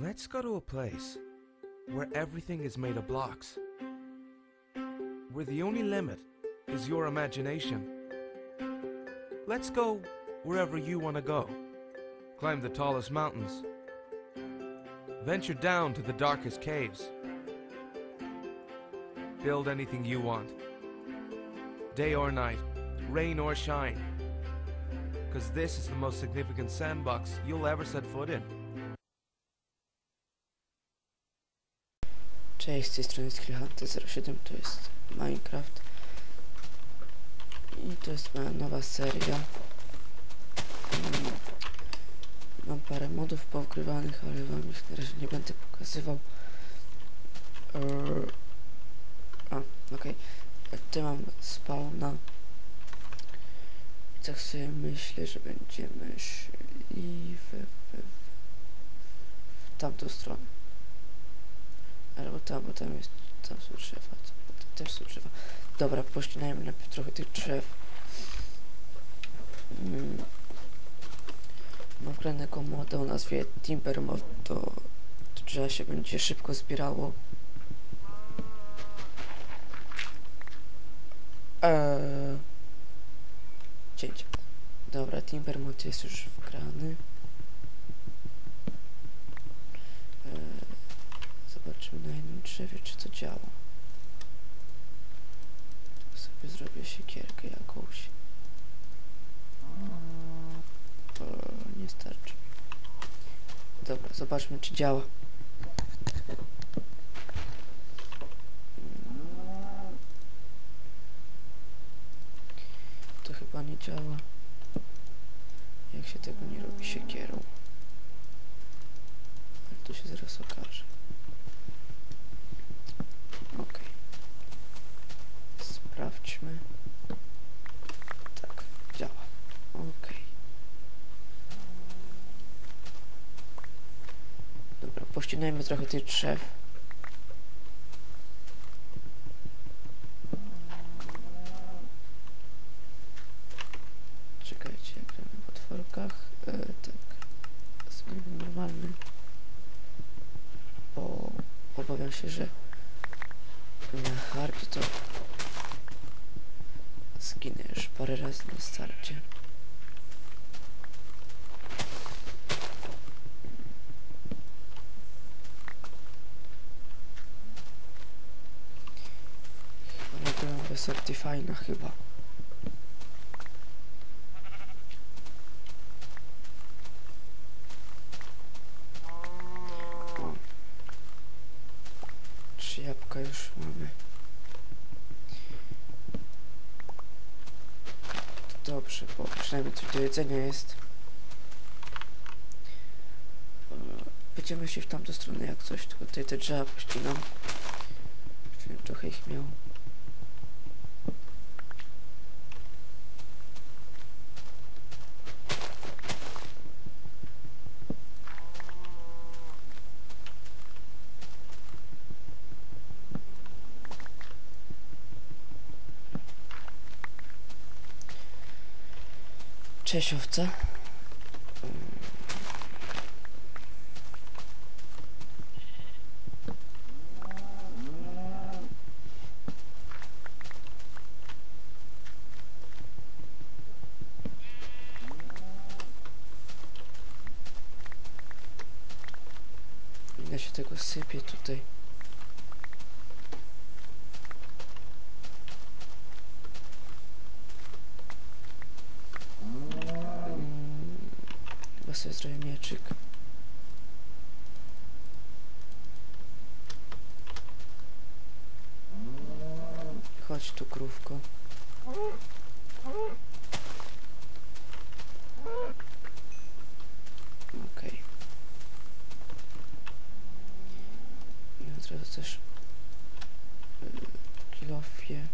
Let's go to a place where everything is made of blocks. Where the only limit is your imagination. Let's go wherever you want to go. Climb the tallest mountains. Venture down to the darkest caves. Build anything you want. Day or night, rain or shine. Because this is the most significant sandbox you'll ever set foot in. Cześć, z tej strony Skillhunter07, to jest Minecraft i to jest moja nowa seria. Mm, Mam parę modów powgrywanych, ale wam ich na razie nie będę pokazywał. A, okej. Okay. Mam spawna. I tak sobie myślę, że będziemy szli w, w, w tamtą stronę. Albo tam, bo tam jest, tam są drzewa, tam, też są drzewa. Dobra, pościnajmy najpierw trochę tych drzew. Mm. Mam wgranego moda o nazwie Timber to, to drzewa się będzie szybko zbierało. Eee. Dobra, Timber Mod jest już wgrany. Eee, Zobaczymy na jednym drzewie, czy to działa. Sobie zrobię siekierkę jakąś. O, nie starczy. Dobra, zobaczmy, czy działa. To chyba nie działa. Jak się tego nie robi siekierą. Ale to się zaraz okaże. Ok. Sprawdźmy. Tak, działa. Ok. Dobra, pościnajmy trochę tych drzew. Czekajcie, jak gramy w otworkach. E, tak. Zmienimy normalny. Bo obawiam się, że na hardzie to parę razy na starcie. Chyba nagrałem bez Optifine'a chyba. O. Trzy jabłka już mamy. To dobrze, bo przynajmniej coś do jedzenia jest. E, Będziemy się w tamtą stronę jak coś, tylko tutaj te drzewa pościnam. Trochę ich miał. Owca. Ile się tego sypie tutaj. Mm, Chyba sobie zrobię mieczyk. Chodź tu, krówko. Okej. I od razu też yy, kilofie.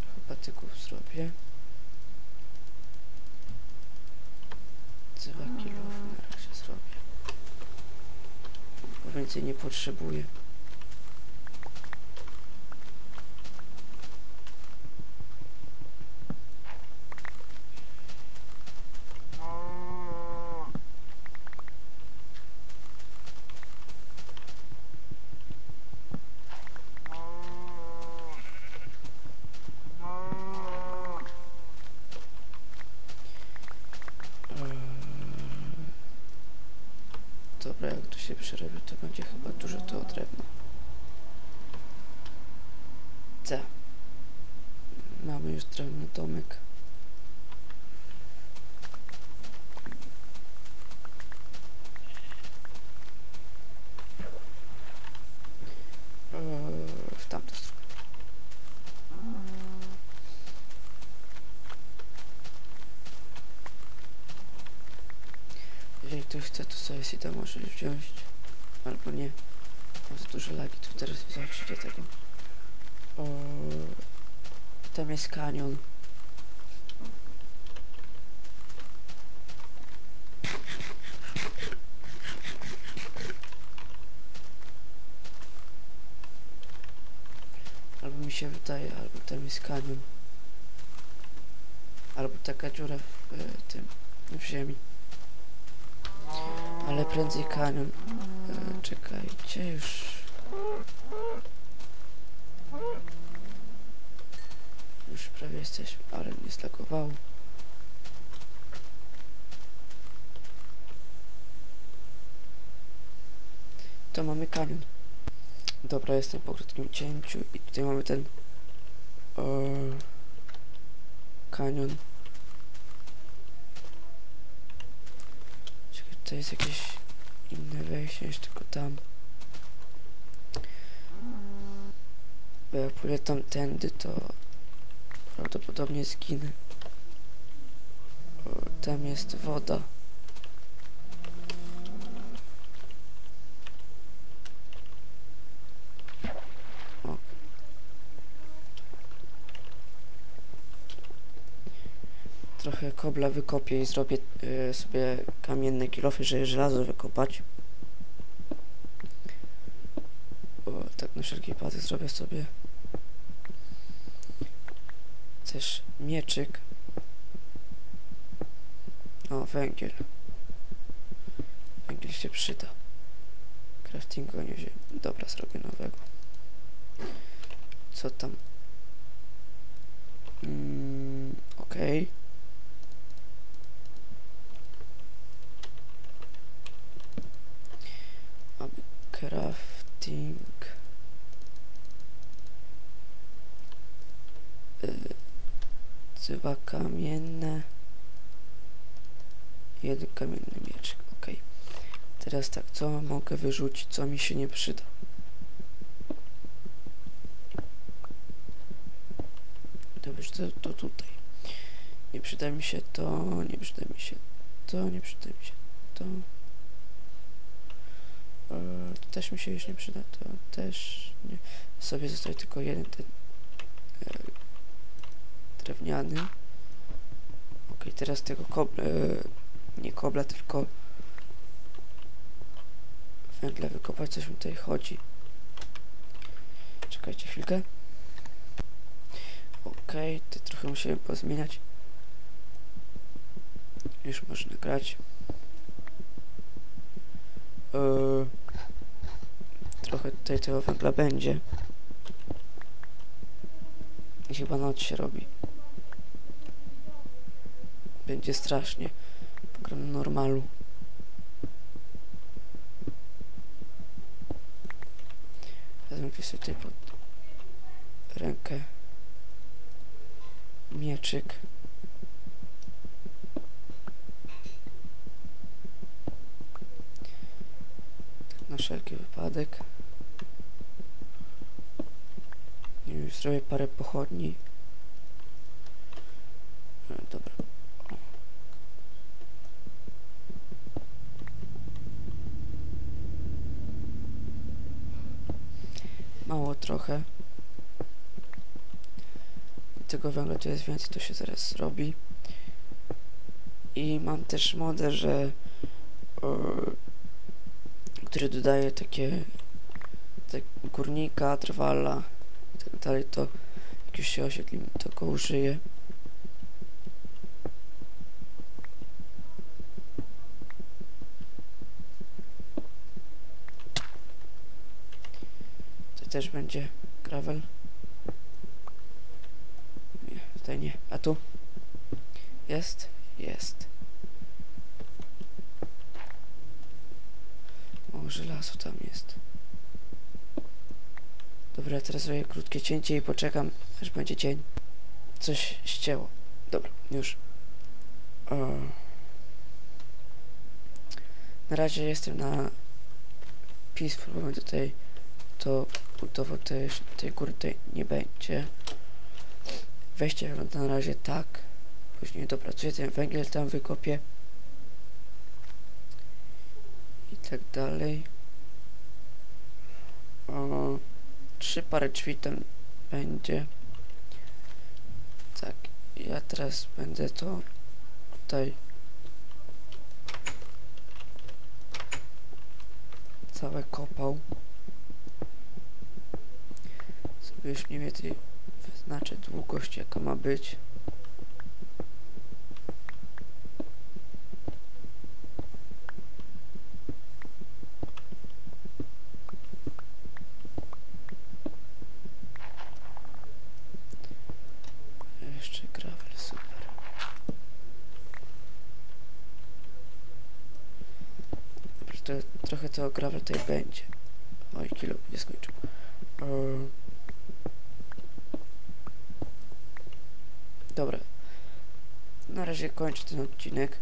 Trochę patyków zrobię. Dwa kilofy na razie zrobię. Bo więcej nie potrzebuję. Przerobię, to będzie chyba dużo to drewno. C. Mamy już drewny domek. Eee, w tamtą stronę. Chce, to sobie sita może wziąć. Albo nie. Mam za duże lagi, tu teraz zobaczycie tego. O, tam jest kanion. Albo mi się wydaje, albo tam jest kanion. Albo taka dziura w e, tym, w ziemi. Prędzej kanion. E, czekajcie już. Już prawie jesteśmy, ale nie zlagowało. To mamy kanion. Dobra, jestem po krótkim cięciu i tutaj mamy ten e, kanion. Czekaj, to jest jakieś inne wejście niż tylko tam. Bo jak pójdę tamtędy, to prawdopodobnie zginę. Tam jest woda. O. Trochę kobla wykopię i zrobię y, sobie kamienne kilofy, żeby żelazo wykopać. O, tak na wszelki wypadek zrobię sobie też mieczyk. O, węgiel. Węgiel się przyda. Craftingu nie wziąłem. Dobra, zrobię nowego. Co tam? Mm, Okej. Mamy crafting. Y, Dwa kamienne. Jeden kamienny mieczek. Ok. Teraz tak, co mogę wyrzucić, co mi się nie przyda? Dobrze, to, to tutaj. Nie przyda mi się to, nie przyda mi się to, nie przyda mi się to. E, to też mi się już nie przyda, to też nie. Sobie zostaje tylko jeden ten e, drewniany. Ok, teraz tego kobla, e, nie kobla, tylko węgla wykopać, coś mi tutaj chodzi. Czekajcie chwilkę. Ok, ty trochę musiałem pozmieniać. Już można grać. E, trochę tutaj tego węgla będzie. I chyba noc się robi. Będzie strasznie. Pogram normalu. Wezmę sobie tutaj pod rękę mieczyk. Tak na wszelki wypadek. I już zrobię parę pochodni. E, dobra. Mało trochę. Tego węgla tu jest więcej, to się zaraz zrobi. I mam też modę, że e, który dodaje takie tak, górnika, trwala i tak dalej, to jak już się oświetlimy, to go użyję. To też będzie gravel. Nie, tutaj nie. A tu? Jest? Jest. O, Dużo żelazu tam jest. Dobra, teraz zrobię krótkie cięcie i poczekam, aż będzie dzień. Coś ścięło. Dobra, już. O. Na razie jestem na Peaceful, bo tutaj to budowo też tej góry tutaj nie będzie. Wejście wygląda na razie tak. Później dopracuję ten węgiel, tam wykopię. I tak dalej. O, trzy pary drzwi tam będzie. Tak, ja teraz będę to tutaj całe kopał. Sobie już mniej więcej wyznaczę długość jaka ma być. Jeszcze gravel, super. Dobra, to trochę to gravel tutaj będzie. Oj, kilo nie skończył. Eee. Dobra. Na razie kończę ten odcinek.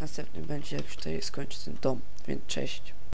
Następny będzie jak już tutaj skończę ten dom, więc cześć.